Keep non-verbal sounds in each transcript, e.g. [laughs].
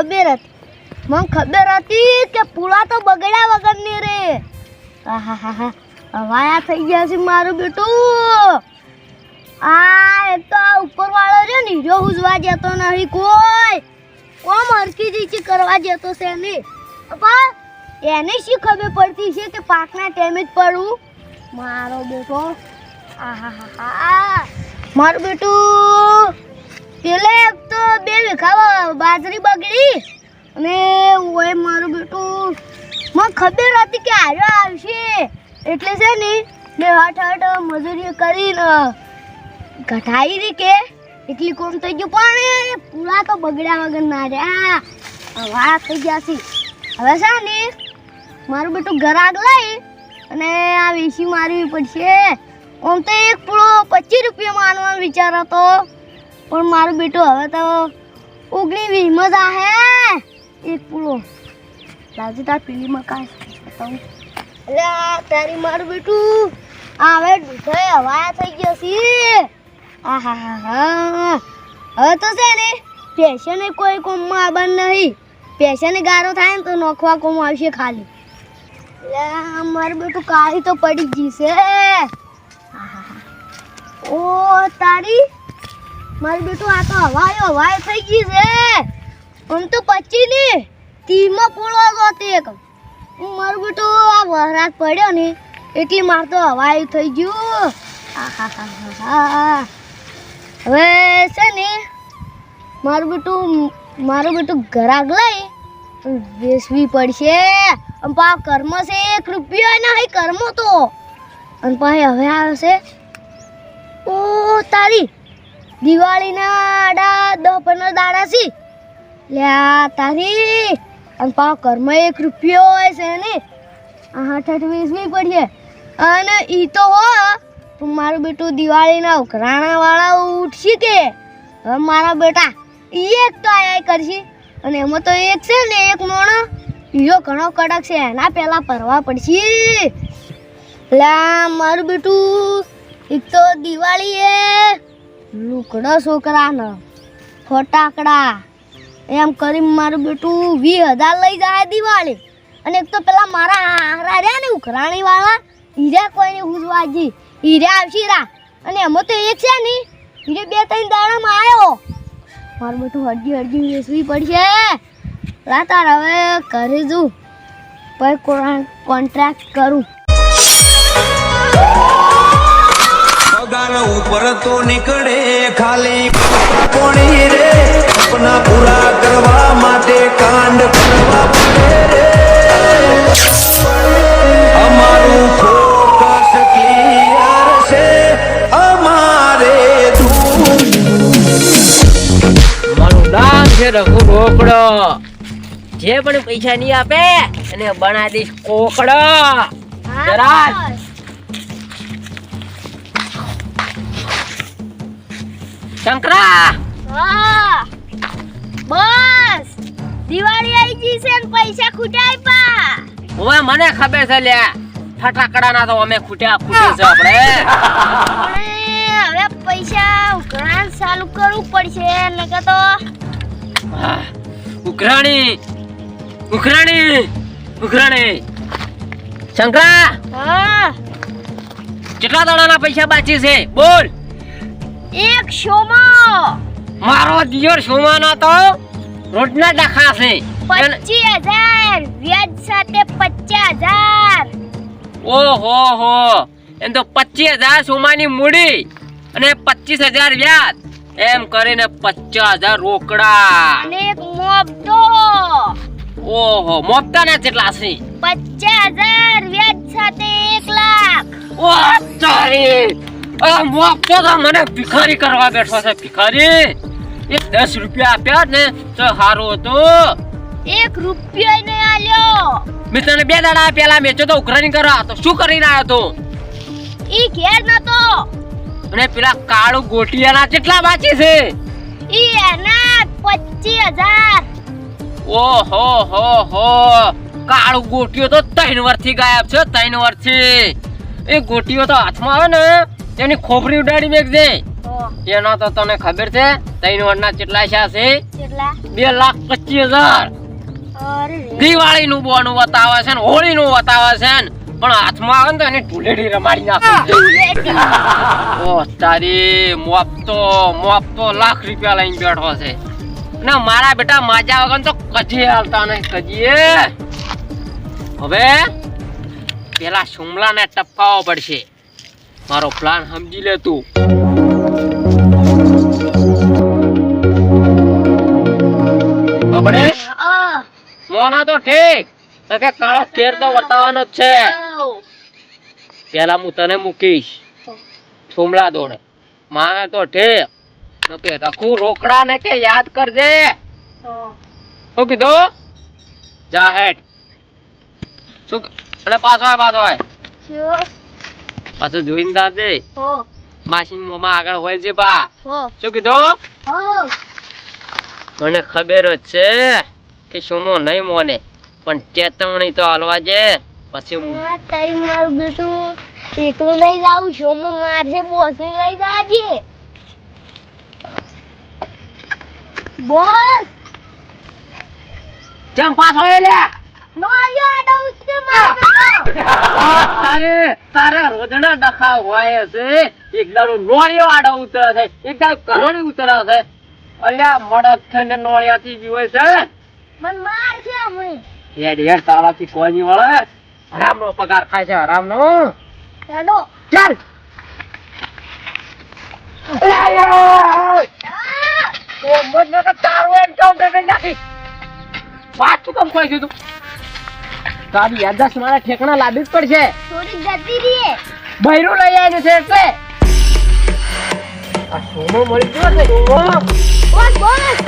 ખબર હતી. મને ખબર હતી કે પૂળા તો બગડ્યા વગરની રે. આહાહાહા. હવાયા થઈ ગયા છે મારું બેટું. આ એ તો આ ઉપરવાળો છે ને જો ઉજવા જતો નથી કોઈ. કોમ હરકી જીચી કરવા જતો છે નહીં પણ એને શી ખબર પડતી છે કે પાકના ટાઈમે જ પડવું મારો બેટો. આહા હા હા મારું બેટું. પેલે એક તો બે વીઘા બાજરી બગડી અને ઓય મારું બેટું મને ખબર હતી કે આવ્યો આવશે. એટલે છે ને મેં હટ હટ મજૂરી કરીને ઘટાઈ રી કે. એટલી કોમ થઈ ગયું. પણ પૂરા તો બગડ્યા વગર ના રહ્યા. હવા થઈ ગયા છે. હવે છે ને મારું બેટું ગરાગ લઈ અને આ વેસી મારવી પડશે. આમ તો એક પૂળો પચીસ રૂપિયા માનવાનો વિચાર હતો. પણ મારું બેટું હવે તો ઓગણી વીસમાં જ આહે એક પૂરો. લાવજે તાર પીલી મકાન. એટલે તારી મારું બેટું. હવે દૂધે હવાયા થઈ ગયો છે. આહા હા હા હવે તો છે ને પેશને કોઈ કોમમાં આવવાનું નહીં. પેશને ગારો થાય ને તો નોખવા કોમ આવશે ખાલી. એટલે મારું બેટું કાળી તો પડી ગઈ છે. ઓ, તારી મારું બેટું, આ તો હવાયો હવાય થઈ ગઈ છે. આમ તો પચી ની તીમાં પૂળો હતો એક. હું મારું બેટું, આ વરસાદ પડ્યો ને, એટલી માર તો હવાય થઈ ગયું. હવે છે ને, મારું બેટું મારું બેટું ઘરાક લઈ વેસવી પડશે. અને પા કર્મ છે એક રૂપિયો નહીં કર્મ તો. અને પાસે હવે આવશે ઓ, તારી દિવાળીના આડા દસ પંદર દાડા છે. લે આ તારી. અને પા ઘરમાં એક રૂપિયો હોય છે ને આઠ આઠ વીસમી પડીએ. અને ઈ તો હો પણ મારું બેટું દિવાળીના ઉઘરાણા વાળા ઉઠશે કે? હવે મારા બેટા એક તો આયા કરશે. અને એમાં તો એક છે ને, એક મોણો બીજો ઘણો કડક છે, એના પહેલાં ભરવા પડશે. લ્યા મારું બેટું એક તો દિવાળી એ લુકડો છોકરાનો ફટાકડા. એમ કરી મારું બેટું વીસ હજાર લઈ જાય દિવાળી. અને એક તો પેલા મારા હારા રહ્યા ને ઉઘરાણી વાળા હીરા કોઈને હુજવાજી હીરા આવશી રા. અને એમાં તો એક છે ને, હીરે બે ત્રણ દાડામાં આવ્યો મારું બેટું હરજી હરજી વેસવી પડશે. રાતાર હવે કરી દઉં પછી કોન્ટ્રાક્ટ કરું. પગાર ઉપર તો નીકળે ખાલી. કોણી રે સપના પૂરા કરવા માટે કાંડ કરવા પડે રે? અમારું ફોકસ ક્લિયર છે અમારે ધૂમ મારું નામ છે રઘુ રોકડો જે પણ પૈસા નહીં આપે એને બનાવી દઈશ કોકડો. જરા. શંકરા! હા. બસ. દિવાળી આવી ગઈ છે ને પૈસા ખૂટ્યા પા હવે મને ખબર છે લે ફટાકડા ના તો અમે ખૂટ્યા ખૂટે છે આપણે. હવે પૈસા ઉઘરાણ ચાલુ કરવું પડશે નકર તો ઉઘરાણી ઉઘરાણી ઉઘરાણી. શંકરા હા. કેટલા દાડાના પૈસા બાકી છે? બોલ. એક શોમો. મારો દિયર સોમાનો તો. રોજના ડખા છે. પચીસ હજાર. વ્યાજ સાથે પચાસ હજાર. ઓહો હો. એમ તો પચીસ હજાર સોમાની મૂડી અને પચીસ હજાર વ્યાજ. એમ કરીને પચાસ હજાર રોકડા. અને એક મોબદો ઓહો મોબતા ના કેટલા છે. પચાસ હજાર વ્યાજ સાથે એક લાખ. ઓ તારી. આ મોપતો તો મને ભિખારી કરવા બેઠો છે ભિખારી. એ દસ રૂપિયા આપ્યા ને તો સારું હતું. એક રૂપિયો નહીં આલ્યો. મેં તને બે દાડા પેલા મેચો તો ઉઘરાણી કરવા તો શું કરીને આવ્યો તો? ઈ ઘેર નતો. અને પેલા કાળુ ગોટિયાના કેટલા બાકી છે? ઈ એના પચીસ હજાર. ઓહો હો હો. કાળુ ગોટીઓ તો ત્રણ વર્ષથી ગાયબ છે ત્રણ વર્ષથી. એ ગોટીઓ તો હાથમાં આવે ને તેની ખોપરી ઉડાડી મેકજે એનો તો તને ખબર છે ત્રણ વર્ષના કેટલા છે છે? કેટલા બે લાખ પચીસ હજાર. અરે દિવાળી નું બોનું બતાવે છે ને હોળી નું બતાવે છે ને પણ હાથમાં આવે ને તો એને ઢૂલેડી રમાડી નાખે. [laughs] ઓ તારી મોપતો મોપતો લાખ રૂપિયા લઈને બેઠો છે. ને મારા બેટા માજા વગર તો કજી હાલતા નહીં કજીએ હવે પેલા સુમલા ને ટપકાવવો પડશે. મારો પ્લાન સમજી લે તું. મોના તો ઠીક. કે કાળો કેર તો બતાવવાનો જ છે. પેલા હું તને મૂકીશ. સુમલા દોડે. માને તો ઠીક. તો કે રખું રોકડા ને કે યાદ કરજે. શું કીધું? જા હેઠ. શું અને પાછો આય પાછો આય? પાછો જોઈને હો. માસી મોમાં આગળ હોય છે બા. હો. શું કીધું? હો. મને ખબર જ છે કે સુમો નહીં મોને પણ ચેતવણી તો હાલવા છે પછી હું મારું બેટું એકલું લઈ જાઉં હું મારશે બોસે લઈ જાજે. બોસ! કેમ પાછો લે નો આવ્યો આડો ઉસકે મારો બેટો તારે તારા રોજના ડખા હોય છે. એક દાડો નોળિયો આડો ઉતરે છે. એક દાડો કરોડી ઉતરે છે. અલ્યા મડક થઈને નોળિયાથી જીવે છે. મન માર છે અમે હેડ હેડ તારાથી કોઈ નહીં વળે. હરામનો પગાર ખાય છે હરામનો ચાલો. ચાલ પાછું કેમ ખોઈ દીધું તારી યાદાશ મારા ઠેકણા લાદી જ પડશે. થોડી જતી રહી બૈરું લઈ આવ્યું છે એટલે. આ સોનો મળી ગયો છે સોનો બોસ બોસ.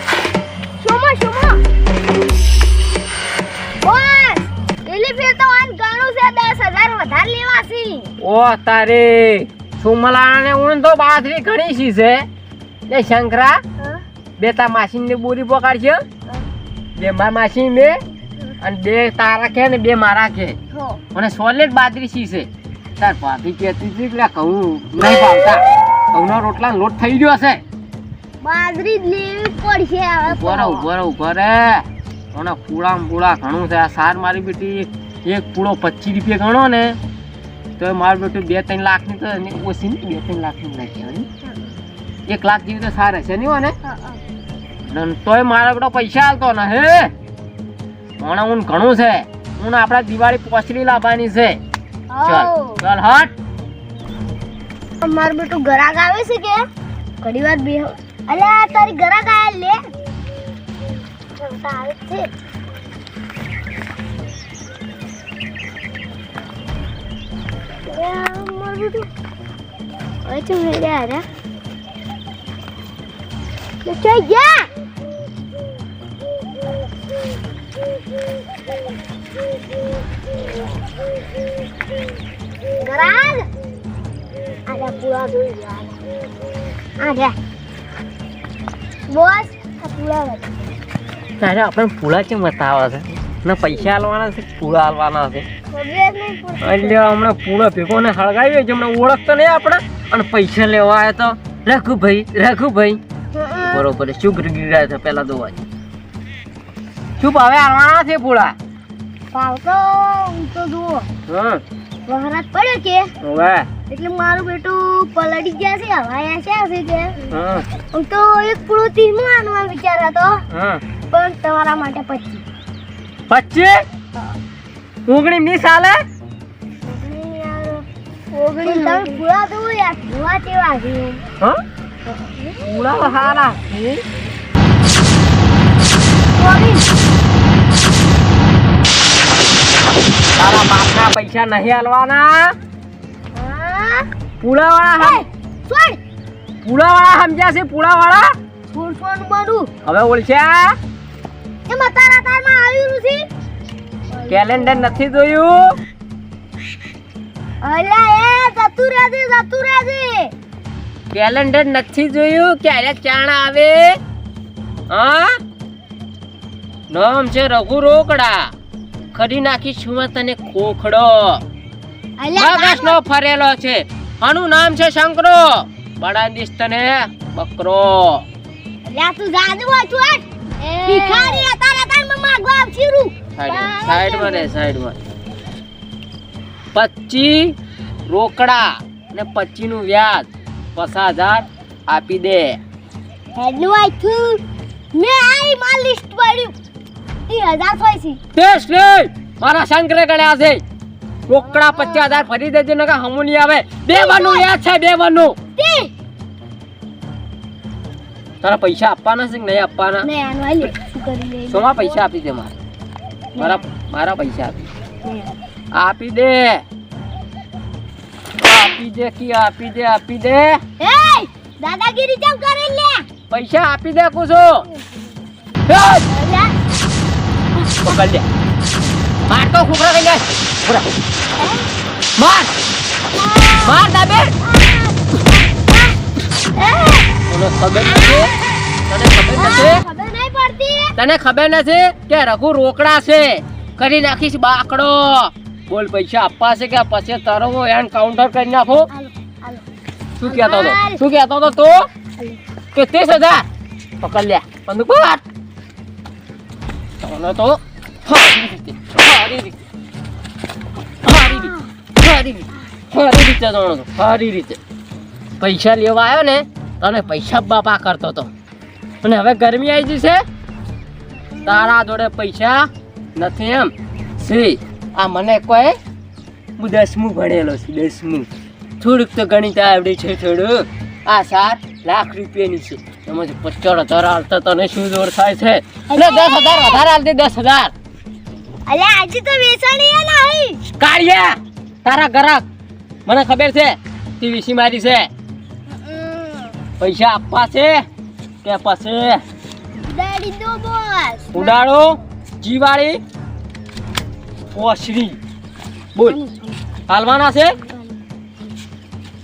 શોમો શોમો બોસ એલી ફેર તો આન ઘણું છે દસ હજાર વધારે લેવા ઓ તારે. સુમલાને ઊન તો બાથરી ઘણી સી છે. એ શંકરા બે તા માસીન ને બોરી પકડશે બે મારા માસી બે અને બે તારા કે ને બે મારા કે. મને સોલેટ બાજરી સી છે? તાર ભાભી કહેતી હતી કે કહું નહીં ભાવતા. ઘઉંનો રોટલા લોટ થઈ ગયો હશે. બાજરી લેવી પડશે હવે. ઊભો ઊભો ઊભો રે અને પૂળા પૂળા ઘણું છે. આ સાર મારી બેટી એક પૂળો પચીસ રૂપિયા ગણો ને તો મારું બેટું બે ત્રણ લાખની તો ઓછી નહીં બે ત્રણ લાખની કહેવાય એક લાખ જેવી તો સાર હશે નહીં ને? તોય મારા બેટો પૈસા હાલતો ને હે? મને ઊન ઘણું છે. ઊન આપણા દિવાળી પોચલી લાવવાની છે. ચલ ચલ હટ. મારું બેટું ગરાક આવે છે કે? ઘણી વાર બે અલ્યા તારી ગરાક આવે લે. આવે છે મારું બેટું હવે રહ્યા રે? લે, ચાલ જા Ada પૂરા જોઈ ગયા આજા બોસ lagi. તારે આપણે પૂળા કેમ બતાવે છે ને પૈસા આલવાના છે પૂળા આલવાના છે એટલે હમણાં પૂળો ભેગો ને હળગાવી છે હમણાં ઓળખ તો નહીં આપણે અને પૈસા લેવા આવ્યા તો રઘુભાઈ રઘુભાઈ. બરોબર શું ગયા છે પેલા તો વાત શું આવવાના છે પૂળા ભાવ તો હું તો જુઓ. હા વહરાત પડ્યો કે હવે? એટલે મારું બેટું પલડી ગયા છે હવાયા છે છે કે હા હું તો એક પૂળો ત્રીસમાં આનવા વિચાર હતો. હા પણ તમારા માટે પચીસ પચીસ ઉગણી ની સાલે? ઓગણીસ તમે પૂળા તો યાર જોવા કેવા છે? હા પૂળા હારા ઓગણીસ. તારા બાપના પૈસા નહીં આલવાના હા? પૂળા વાળા એ, છોડ પૂળા સમજ્યા છે પૂળા છોડ છોડ હવે ઓળખ્યા? એમાં તારા તારમાં આવ્યું નથી? કેલેન્ડર નથી જોયું? અલા એ જતું રહેજે જતું રહેજે. કેલેન્ડર નથી જોયું? ક્યારે ચાણ આવે? હા? નામ છે રઘુ રોકડા. ખરી નાખી છું તને ખોખડો. અલ્યા મગજનો ફરેલો છે. આનું નામ છે શંકરો. બડા દીશ તને બકરો. અલ્યા તું જાદુ હોય હટ ભિખારી હતા હતા ને માગવા આવછી સાઈડમાં રે રોકડા અને પચી નું વ્યાજ. પચાસ હજાર આપી દે. મેં આઈ માં લિસ્ટ પડ્યું ઈ હજાર મારા શંકરે ગણ્યા છે. રોકડા પચાસ હજાર ફરી દેજે નકા હમું નહીં આવે. બે વાનું યાદ છે બે વાનું તારા પૈસા આપવાના છે કે નહીં આપવાના? ને આનો આલે શું કરી લે. સોમાં પૈસા આપી દે મારા. મારા મારા પૈસા આપી આપી દે. આપી દે કી આપી દે આપી દે. એ દાદાગીરી કેમ કરે લે? પૈસા આપી દે કુછો પકડ લે. માર તો ખુકરા કઈ જાય. ખુકરા માર. માર દાબે. તને ખબર નથી? તને ખબર નથી? તને ખબર નથી કે રઘુ રોકડા છે? કરી નાખીશ બાકડો. બોલ પૈસા આપવા છે કે પછી તારો એન કાઉન્ટર કરી નાખો? શું કહેતો હતો? શું કહેતો હતો તો? કે તે હજાર. પકડ લે. બંદૂક તને તો પૈસા લેવા આવ્યો ને, તને પૈસા બાપા કરતો હતો. અને હવે ગરમી આવી જશે તારા જોડે પૈસા નથી એમ. શ્રી આ મને કોઈ, હું દસમું ભણેલો છું, દસમું. થોડુંક તો ગણિત આવડી છે થોડું આ સાત લાખ રૂપિયાની છે. એમાં પચાસ હજાર હાલતા તને શું જોર થાય છે? અને દસ હજાર વધારે હાલતી દસ હજાર. અલ્યા આજે તો વેચાણી એ નહીં કાઢ્યા તારા ગ્રાહક મને ખબર છે તી વીસી મારી છે. પૈસા આપવા છે કે પછી? ઉડાડી દો બોસ. ઉડાડો. જીવાળી. ઓસરી. બોલ. હાલવાના છે?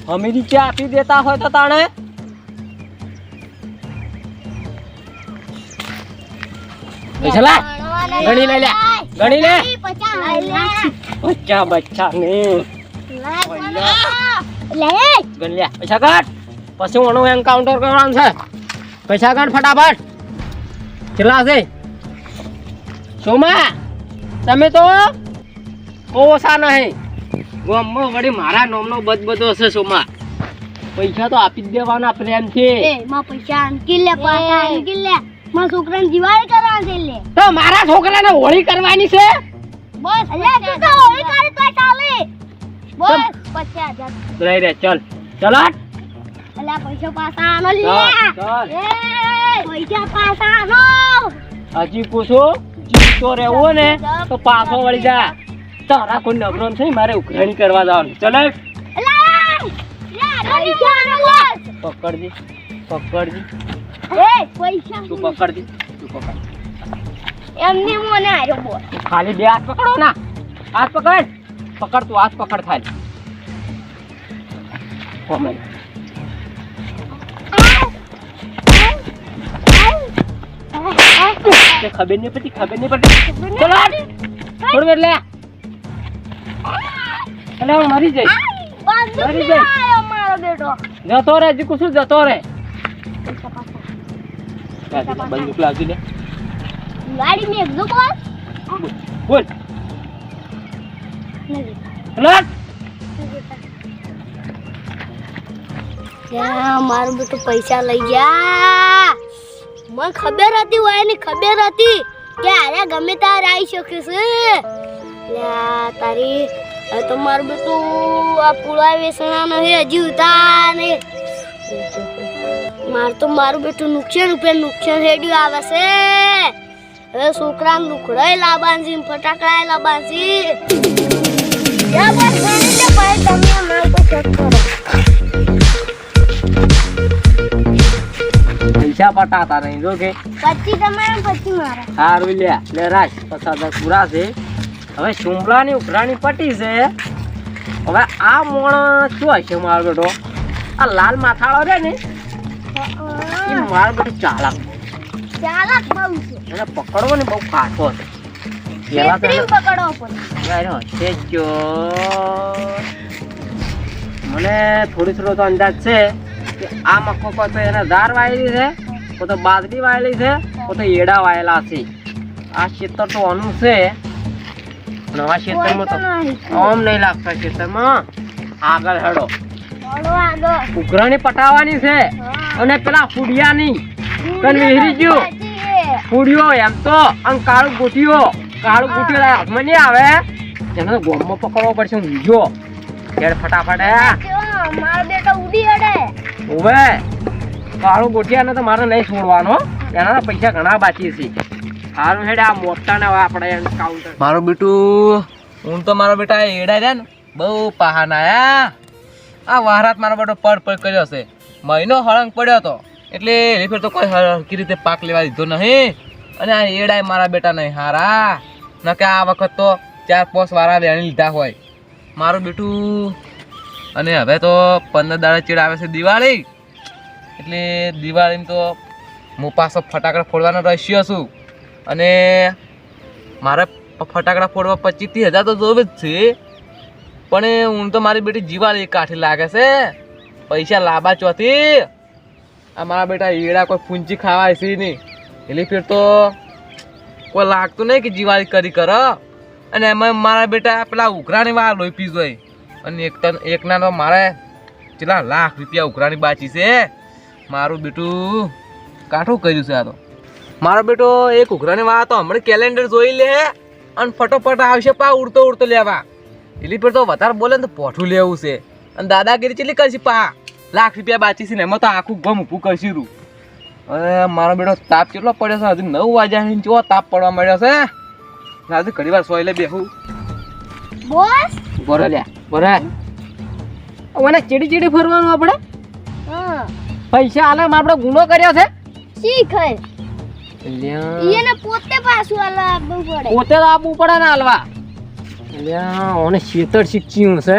અમેરિકે આપી દેતા હોય તો તાણે. ગણી લઈ લે. ગણી લે. બચ્ચા બચ્ચા ને લે પૈસા કાઢ. પછી હું એન્કાઉન્ટર કરવાનું છે. પૈસા કાઢ ફટાફટ. કેટલા છે? સોમા તમે તો ઓછા નહીં. ગામમાં વળી મારા નામનો બધ બધો હશે સોમા. પૈસા તો આપી જ દેવાના પ્રેમથી. પૈસા અંકી લે પાછા અંકી લે. માં છોકરાને દિવાળી કરવા છે લે તો મારા છોકરાને હોળી કરવાની છે? બસ અલ્યા તું તો હોળી કરી તો ચાલે. બસ પચાસ હજાર. રહી રે ચલ. ચલ. અલ્યા પૈસા પાસા આનો લે. ચાલ, પૈસા પાસા આનો. હજી પૂછો જીતો રહેવો ને તો પાછો વળી જા. તારા કોઈ નબરો છે મારે ઉઘરાણી કરવા જવાનું. ચલ પકડજી પકડજી. એ પૈસા તું પકડજી તું પકડ. એમને મને ખાલી બે હાથ પકડો ના. હાથ પકડ. પકડ તું હાથ પકડ ખાલી. કોમે. તે ખબર નહીં પડતી ખબર નહીં પડતી. ચલો. થોડું વાર લે અલે હું મરી જઈશ. મરી બેટો. જતો રે હજી કુશું જતો રે પૈસા પાછા. લાવજી લે, બંદૂક લાવજી લે. ગાડી મેં બોલ. મારું પૈસા લઈ ગયા. મને ખબર હતી હોય ને ખબર હતી કે આરે ગમે તાર આવી શકીશ તારી તમારું બધું આ પુળા વેસણા નહીં હજી ઉતાર માર તો મારું બેટું નુકસાન ઉપર નુકસાન હેડ્યું આવે છે. હવે છોકરા લુકડાય લાબાંજી ફટાકડા લાવવાનું છે યા બસ ગણી લે ભાઈ તમે માર તો ચેક કરો. પૈસા પટાતા નહીં જો કે. પછી તમારે પછી મારા. સારું લે લે રાખ. પચાસ પૂરા છે. હવે શુમલાની ઉઘરાણી પટી છે. હવે આ મોણ શું હશે મારો બેટો? આ લાલ માથાળો રે ને એ મારો બેટો ચાલાક. ચાલાક બહુ છે. એને પકડવો ને બહુ કાઠો છે પકડવો પડે જો. મને થોડી થોડો તો અંદાજ છે કે આ મકો કોઈ તો એને ધાર વાયેલી છે કોઈ તો બાજરી વાયેલી છે કોઈ તો એડા વાયેલા છે. આ ખેતર તો અનુ છે. નવા ખેતરમાં તો આમ નહીં લાગતા ખેતરમાં આગળ હેડો. ઉઘરાણી પટાવવાની છે. અને પેલા ફૂડિયાની. તને વિહરી ગયો? ફૂડિયો એમ તો અને કાળું ગોઠિયો. કાળું ગોઠિયો હાથમાં નહીં આવે. એને તો ગોમમાં પકડવો પડશે હું ઘેર ફટાફટ હે. મારો બેટો ઉડી અડે. ઓવે કાળું ગોઠિયાને તો મારે નહીં છોડવાનો. એના પૈસા ઘણા બાકી છે. સારું હેડે આ મોટા ને આપણે કાઉન્ટર મારો બેટું હું તો મારો બેટા એડા રહ્યા ને બહુ પહાના આયા આ વહારાત મારો બધો પડ પડ કર્યો છે. મહિનો હળંગ પડ્યો હતો એટલે ફેર તો કોઈ હરખી રીતે પાક લેવા દીધો નહીં. અને આ એડાય મારા બેટા નહીં હારા. ન કે આ વખત તો ચાર પોસ વારા વેણી લીધા હોય. મારું બેટું અને હવે તો પંદર દાડા ચીડ આવે છે દિવાળી. એટલે દિવાળીમાં તો હું પાછો ફટાકડા ફોડવાનો રસ્યો છું. અને મારે ફટાકડા ફોડવા પચીસથી હજાર તો જોવે જ છે. પણ હું તો મારી બેટી જીવાળી કાઠી લાગે છે. પૈસા લાંબા ચોથી આ મારા બેટા ઈડા કોઈ ફૂંચી ખાવાય છે નહીં. એટલે ફેર તો કોઈ લાગતું નહીં કે જીવાળી કરી કર. અને એમાં મારા બેટા પેલા ઉઘરાણી વાર લોહી પી જોઈ. અને એક એકના મારે કેટલા લાખ રૂપિયા ઉઘરાણી બાચી છે. મારું બેટું કાઠું કર્યું છે આ તો. મારો બેટો એક ઉઘરાણી વાળા તો હમણાં કેલેન્ડર જોઈ લે અને ફટોફટ આવશે પા ઉડતો ઉડતો લેવા. એટલે પર તો વધારે બોલે ને તો પોઠું લેવું છે. અને દાદાગીરી ચેટલી કરશે પા? લાખ રૂપિયા બાચી છે ને એમાં તો આખું ગમ ઊભું કરશું રૂ અરે મારો બેટો તાપ કેટલો પડ્યો છે? હજી નવ વાગ્યા છે જો તાપ પડવા મળ્યો છે? આજે ઘણી વાર સોય લે બેહું. બોસ? બોરો લ્યા બોરા મને ચીડી ચીડી ફરવાનું આપણે? હા. પૈસા આલે આપણે ગુનો કર્યો છે? શીખ હે લ્યા. પોતે પાછું આલા આપવું પડે. પોતે તો આપવું પડે ને હાલવા લ્યા ઓને શેતર શીખ્યું છે?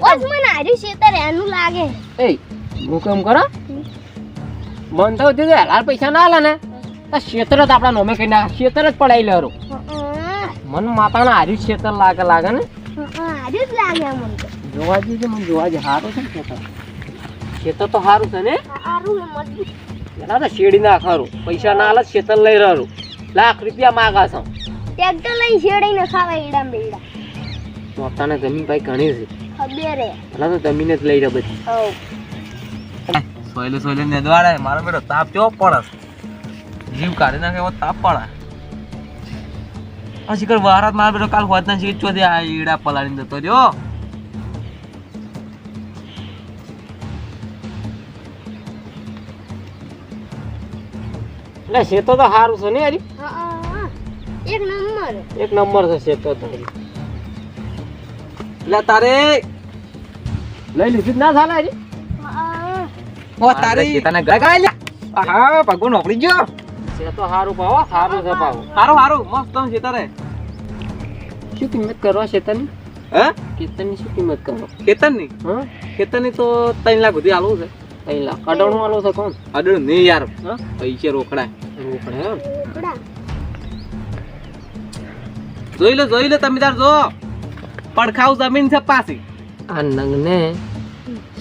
બોસ મને હારી શેતર એનું લાગે. એ હું કેમ કરો. મન તો દીધું હાલ પૈસા ના આલે ને. તો શેતર જ આપણા નોમે કઈ નાખ શેતર જ પડાઈ લેરો. મન માતાના હારી શેતર લાગે લાગે ને. હારી જ લાગે મને જોવા જઈએ મને જોવા જઈએ સારું છે ને શેતર. શેતર તો સારું છે ને. સારું ને મજબૂત. એના તો શેડી ના ખરું પૈસા ના આલે શેતર લઈ રહ્યું લાખ રૂપિયા માગા છો. ટ્રેક્ટર લઈને શેડીને ખાવા ઈડા. બેડા પોતાને જમીન ભાઈ ઘણી છે. ખબર હે. તો જમીન જ લઈ રહ્યો બધી. સોયલે સોયલે ને નેદવાડે મારો બેટો તાપ કેવો પડે જીવ કાઢી નાખે એવો તાપ પડે. પછી કર વહારાત મારો બેટો કાલ હોત ના શીખર ચોથી આ ઈડા પલાળીને જતો રહ્યો. એટલે શેતો તો સારું છે ને હરી? એક નંબર. એક નંબર છે શેતો તો હરી. એટલે તારે. લઈ લીધી ના ચાલે હજી? ઓ તારી. તને ગગાય લે. હા પગો નોકરી ગયો. તો સારું પાવો સારું છે પાવો હારું હારું. મસ્ત છે તારે શું કિંમત કરવા શેતરની? હે? કેતનની શું કિંમત કરો કેતનની? હા. કેતનની તો ત્રણ લાખ સુધી આલવું છે. ત્રણ લાખ. કડણું વાળો છે કોણ? અડળ નહીં યાર. પૈસે રોકડા. રોકડા. જોઈ લો જોઈ લો તમે તાર જો. પડખાવ જમીન છે પાછી. આ નંગને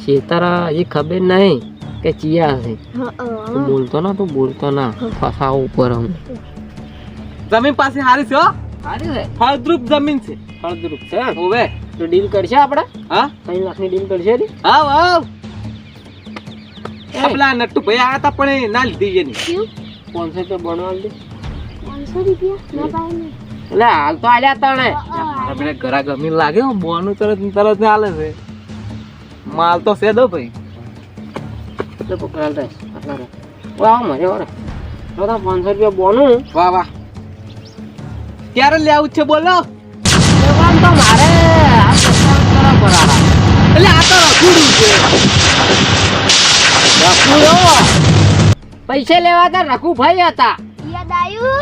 શેતરા એ ખબર નહીં કે ચિયા છે. તું બોલતો ના તું બોલતો ના. ફસાવ ઉપર હું જમીન પાસે હારી છે છે? ફળદ્રુપ જમીન છે. ફળદ્રુપ છે ઓવે તો ડીલ કરશે આપણે હા? કઈ લાખની ડીલ કરશે હા હા આપલા નટ્ટુ ભાઈ આયા તા પણ ના લીધી એની. કોણ છે તો બનવા દે. પાંચસો રૂપિયા? ના પાય ને. એટલે હાલ તો આલ્યા તણે. મારા બેટા ઘરા. ગમી લાગે બોનું તરત તરત ને હાલે છે. માલ તો છે દો ભાઈ. એટલે પકડાલ થાય. આટલા રે ઓ મરે ઓરે તો તો પાંચસો રૂપિયા બોનું. વાહ વાહ. ક્યારે લેવું છે બોલો. તો મારે. એટલે આ તો રખુડું છે. રકુડો પૈસે લેવા હતા રકુ ભાઈ હતા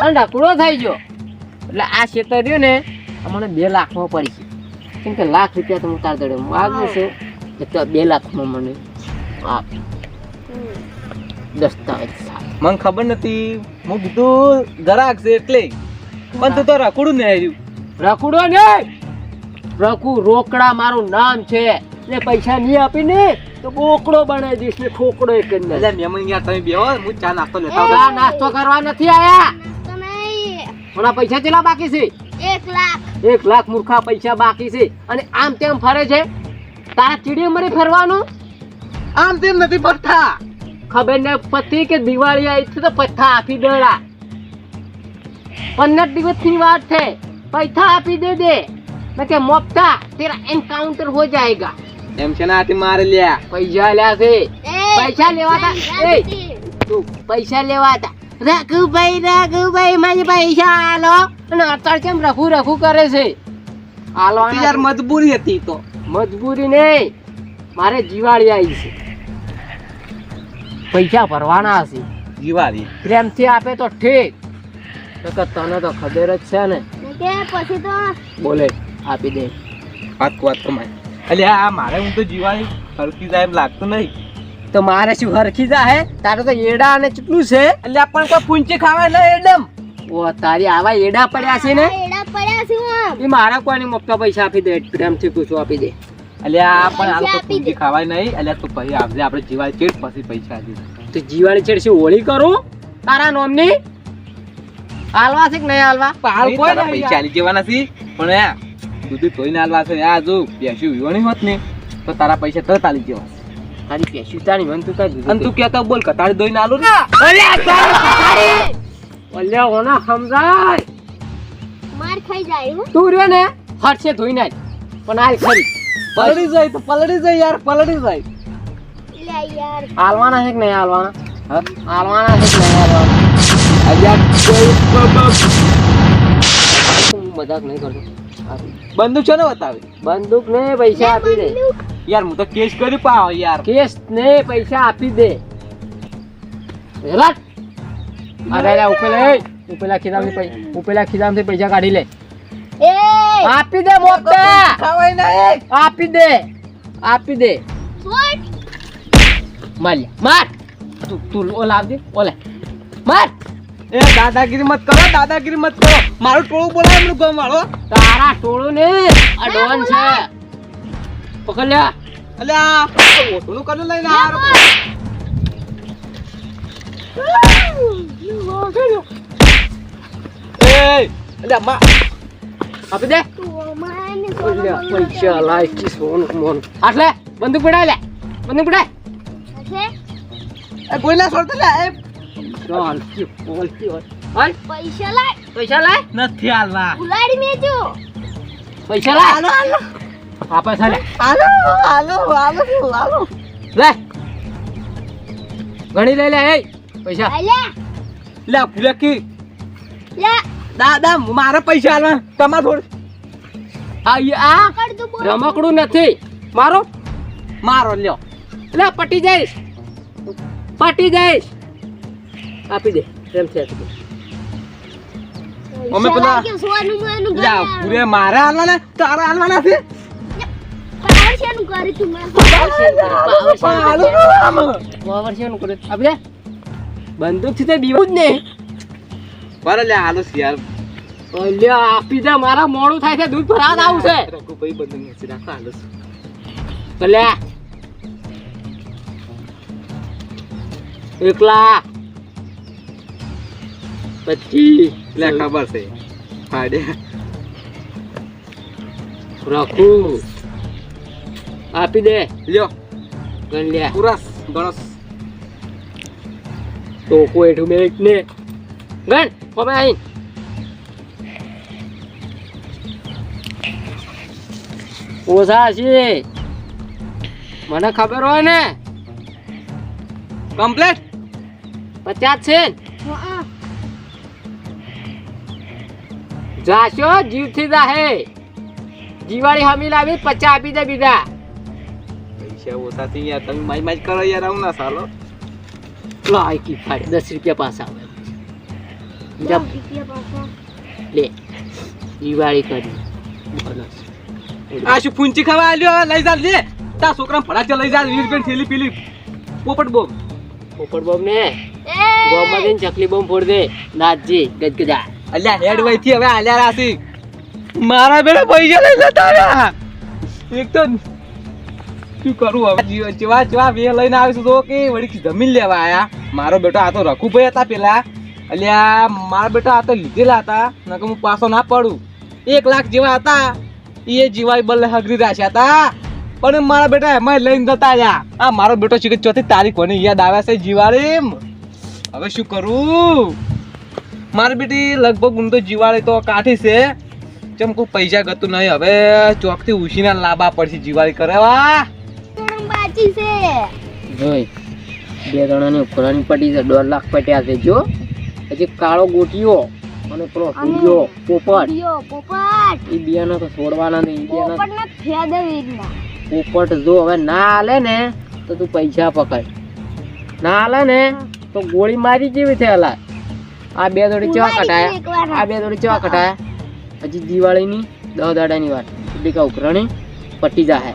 અને રકુડો થઈ ગયો. એટલે આ ક્ષેત્ર રહ્યું ને મને બે લાખમાં પડી છે. કેમ કે લાખ રૂપિયા તો હું તાર દડે માગું છું. એટલે બે લાખમાં મને આપ દસ્તાવેજ મને ખબર નથી. હું કીધું ગરાક છે એટલે. પણ તું તો રખુડું ને આવ્યું રકુડો ને રકુ રોકડા મારું નામ છે. ને પૈસા નહીં આપીને તો બોકડો બનાવી દઈશ ને ઠોકડો એક જ નહીં. અલ્યા મેમન યાર તમે બેહો હું ચા નાસ્તો લેતા. નાસ્તો કરવા નથી આયા. તમે થોડા પૈસા કેટલા બાકી છે? એક લાખ. એક લાખ મૂર્ખા પૈસા બાકી છે. અને આમ તેમ ફરે છે? તારા ચીડી મરી ફરવાનું? આમ તેમ નથી પડતા ખબર ને પતિ કે દિવાળી આવી છે તો પૈસા આપી દેડા. પંદર દિવસની વાત છે. પૈસા આપી દે દે. મેં કે મોકતા તેરા એન્કાઉન્ટર હો જાયગા. એમ છે ને આથી મારે લ્યા. પૈસા લ્યા છે. પૈસા લેવા તા એ તું પૈસા લેવા તા રઘુભાઈ રઘુભાઈ મારી પૈસા આલો અને અત્યારે કેમ રખું? રખું કરે છે. આલવાના યાર મજબૂરી હતી તો. મજબૂરી નહીં. મારે જીવાળી આવી છે. પૈસા ભરવાના હશે જીવાળી પ્રેમથી આપે તો ઠીક. તો તને તો ખબર જ છે ને. પછી તો બોલે આપી દે. વાત વાત કમાય એટલે આ મારે હું તો જીવાળી હરકી જાય એમ લાગતું નહીં. તો મારે શું હરખી જાય? તારે તો એડા અને કેટલું છે. એટલે પણ કોઈ પૂંચી ખાવા નહીં એકદમ ઓ તારી આવા એડા પડ્યા છે ને? એડા પડ્યા છે આમ. એ મારા કોની મોકતા પૈસા આપી દે પ્રેમથી પૂછો આપી દે. અલ્યા પણ આ પણ લોકો આપી ખાવાય નહીં. અલ્યા તું પછી આવજે આપણે જીવાળી ચેડ પછી પૈસા આપી તો જીવાળી ચેડ છે હોળી કરું? તારા નોમની? હાલવા છે કે નહીં હાલવા? હાલ કોઈ પૈસા આલી જવાના છે. પણ આ દૂધી કોઈ ના હાલવા છે. આ જો પેશું વિવાણી હોત ને તો તારા પૈસા તરત આલી જવા. તારી પેશું તારી મન તું કાઢ અને તું કહેતો બોલ કતાળી ધોઈને આલું ને? અલ્યા ઓના સમજાય. માર ખાઈ જાય હો. તું રહ્યો ને હટશે ધોઈ નાખ. પણ હાલ ખરી. પલડી જાય તો પલડી જાય યાર પલડી જાય. લે યાર. હાલવાના છે કે નહીં હાલવાના? હા? હાલવાના છે કે નહીં હાલવાના? મજાક નહીં કરતો. બંદૂક છે ને બતાવે? બંદૂક ને પૈસા આપી દે. યાર હું તો કેસ કરી પાવ યાર. કેસ ને પૈસા આપી દે. રટ અરે અરે ઉપેલા એ ઉપેલા ખિદામથી પૈસા ઉપેલા ખિદામથી પૈસા કાઢી લે. એ! આપી દે મોટા! ખાવાય આપી દે. આપી દે. માર માર! તું તું ઓલા લાવજે ઓલે. માર! એ દાદાગીરી મત કરો દાદાગીરી મત કરો. મારું ટોળું બોલાય એમનું ગમ વાળો. તારા ટોળું ને આ ડોન છે. પકડ લ્યા અલ્યા ઓટલું કર્યું લઈને હાર એ અલ્યા માં આપી દે તું મને સોનું ઓલ્યા બોલનું પૈસા લાય કી સોનું મોનું આટલે બંદૂક પડાય લે બંદૂક પડાય એ બોલ્યા છોડતો લે એ ચાલ કી બોલ કી બોલ હાલ પૈસા લાય પૈસા લાય નથી હાલવા ઉલાડી મેજો પૈસા લાય હાલો હાલો આ પૈસા લે હાલો હાલો હાલો હાલો લે ગણી લઈ લે એ પૈસા અલ્યા લે ફુલેકી લે દાદા મારા પૈસા હાલવા તમાર થોડ આ આ રમકડું નથી મારો મારો લ્યો લે પટી જઈશ પટી જઈશ આપી દે એમ આપી દે અમે પેલા- લે પૂરે મારે હાલવાના તારા હાલવાના છે પાવર શેનું કરી તું મેં પાવર શેર કરે, પાવર શેર કરે. હાલો આમ. પાવર શેરનું કરે આપી દે બંદૂકથી તે બીવું જ નહીં. બરાબર લે હાલો શિયાર અલ્યા આપી દે મારા મોડું થાય છે દૂધ ભરાત આવશે રઘુભાઈ બંદૂક નથી રાખો હાલો લે. એકલા. પછી લે ખબર છે. ફાડે. રાખું. આપી દે. લ્યો. ગણ લે. પુરસ ગણસ તો કોઈ એઠું મેં ને. ગણ ઓછા છે. મને ખબર હોય ને. કમ્પ્લેટ પચાસ છે જાશો, જીવથી જાહે. જીવાળી હમી લાવી, પચાસ આપી દે બીજા. પૈસા ઓછા થઈ યાર તમે માઈ માઈ કરો યાર આવું ના સાલો લાય કી ફાડે દસ રૂપિયા પાછા આવે. જબ દસ રૂપિયા પાછા લે દિવાળી કરી. આ શું ફૂંચી ખાવા આલ્યો? લઈ જા લે. તા છોકરા ફડાચે લઈ જા વીસ રૂપિયા થેલી પેલી. પોપટ બોમ પોપટ બોમ ને? એ. ગોમાં જઈને ચકલી બોમ ફોડ દે. નાથજી ગજગજા. અલ્યા હેડ વઈ થી હવે આલ્યા રાસી મારા બેડા પૈસા લઈ લેતા તારા એક તો શું કરું હવે? જીવ- જેવા બે લઈને આવીશું તો કે વળી જમીન લેવા આયા. મારો બેટો આ તો રઘુભાઈ હતા પેલા. અલ્યા, મારા બેટા આ તો લીધેલા હતા. નકર હું પાછો ના પડું. એક લાખ જેવા હતા. એ જીવાય બલ્લે હગરી રાખ્યા હતા. પણ મારા બેટા એમાં લઈને જતા રહ્યા. આ મારો બેટો છે કે ચોથી તારીખ કોને યાદ આવે છે જીવાળી હવે શું કરું? મારી બેટી લગભગ હું તો જીવાળી તો કાઠી છે. જેમ કોઈ પૈસા ગતું નહીં. હવે ચોકથી ઉછીના લાંબા પડશે જીવાળી કરાવવા. બાકી છે. જોઈ બે જણાની ઉપરાની પટી છે દોઢ લાખ પટ્યા છે જો. પછી કાળો ગોટીયો અને પેલો અને પોપટ. પોપટ. એ બિયાનો તો છોડવાના નહીં બિયાનો પોપટ જો હવે ના હાલે ને તો તું પૈસા પકડ. ના હાલે ને તો ગોળી મારી કેવી છે હલા? આ બે દોડી ચવા કટાયા આ બે દોડી ચવા કટાયા હજી દિવાળીની દહ દાડાની વાત. એટલે કે ઉઘરાણી પટી જાહે.